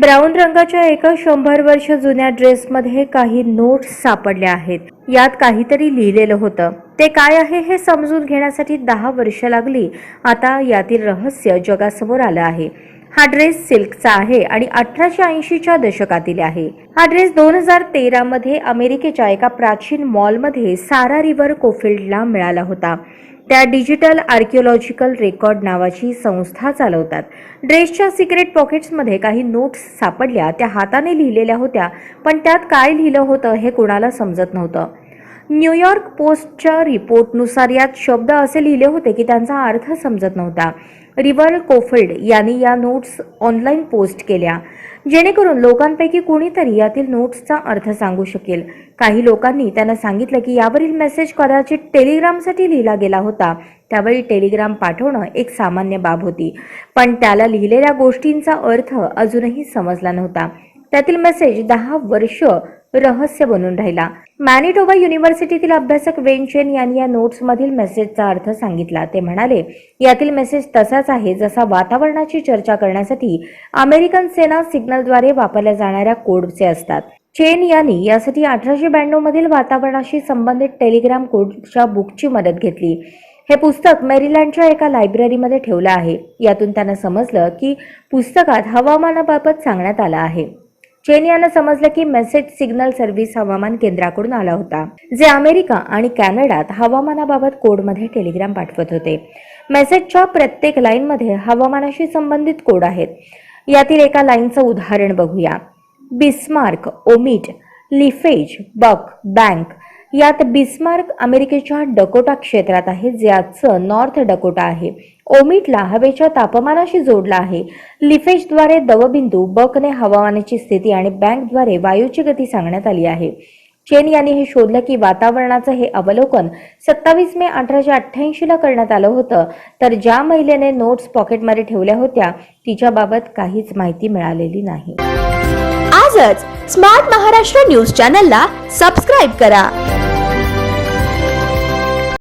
Brown रंगाच्या एका शंभर वर्ष जुन्या ड्रेसमध्ये काही नोट्स सापडल्या आहेत. यात काहीतरी लिहिलेलं होतं. ते काय आहे हे समजून घेण्यासाठी दहा वर्ष लागली. आता यातील रहस्य जगासमोर आलं आहे. हा ड्रेस सिल्कचा आहे आणि अठराशे ऐंशीच्या दशकातील आहे. हा ड्रेस दोन हजार तेरा मध्ये अमेरिकेच्या एका प्राचीन मॉलमध्ये सारा रिव्हर कोफिल्डला मिळाला होता. त्या डिजिटल आर्किओलॉजिकल रेकॉर्ड नावाची संस्था चालवतात. ड्रेसच्या सिक्रेट पॉकेट्समध्ये काही नोट्स सापडल्या त्या हाताने लिहिलेल्या होत्या पण त्यात काय लिहिलं होतं हे कुणाला समजत नव्हतं. न्यूयॉर्क पोस्टच्या रिपोर्टनुसार यात शब्द असे लिहिले होते की त्यांचा अर्थ समजत नव्हता. रिवर कोफिल्ड यांनी या नोट्स ऑनलाईन पोस्ट केल्या. जेणेकरून लोकांपैकी कुणीतरी यातील नोट्सचा अर्थ सांगू शकेल. काही लोकांनी त्यांना सांगितलं की यावरील मेसेज कदाचित टेलिग्रामसाठी लिहिला गेला होता. त्यावेळी टेलिग्राम पाठवणं एक सामान्य बाब होती. पण त्याला लिहिलेल्या गोष्टींचा अर्थ अजूनही समजला नव्हता. त्यातील मेसेज दहा वर्ष रहस्य बनून राहिला. मॅनिटोबा युनिव्हर्सिटीतील अभ्यासक वेन चेन यांनी या नोट्समधील मेसेजचा अर्थ सांगितला. ते म्हणाले यातील मेसेज तसाच आहे जसा वातावरणाची चर्चा करण्यासाठी अमेरिकन सेना सिग्नलद्वारे वापरल्या जाणाऱ्या कोडचे असतात. चेन यांनी यासाठी अठराशे ब्याण्णव मधील वातावरणाशी संबंधित टेलिग्राम कोडच्या बुकची मदत घेतली. हे पुस्तक मेरीलँडच्या एका लायब्ररीमध्ये ठेवलं आहे. यातून त्यांना समजलं की पुस्तकात हवामानाबाबत सांगण्यात आलं आहे. ट्रेन यांना समजलं की मेसेज सिग्नल सर्व्हिस हवामान केंद्राकडून आला होता जे अमेरिका आणि कॅनडात हवामानाबाबत कोडमध्ये टेलिग्राम पाठवत होते. मेसेजच्या प्रत्येक लाईनमध्ये हवामानाशी संबंधित कोड आहेत. यातील एका लाईनचं उदाहरण बघूया. बिस्मार्क ओमिट लिफेज बक बँक यात बिस्मार्क अमेरिकेच्या डकोटा क्षेत्रात आहे ज्याचं नॉर्थ डकोटा आहे. ओमिटला हवेच्या तापमानाशी जोडला आहे. लिफेजद्वारे दवबिंदू बकने हवामानाची स्थिती आणि बँकद्वारे वायूची गती सांगण्यात आली आहे. चेन यांनी हे शोधलं की वातावरणाचं हे अवलोकन सत्तावीस मे अठराशे अठ्ठ्याऐंशीला करण्यात आलं होतं. तर ज्या महिलेने नोट्स पॉकेटमध्ये ठेवल्या होत्या तिच्याबाबत काहीच माहिती मिळालेली नाही. आजच स्मार्ट महाराष्ट्र न्यूज चॅनलला सबस्क्राईब करा.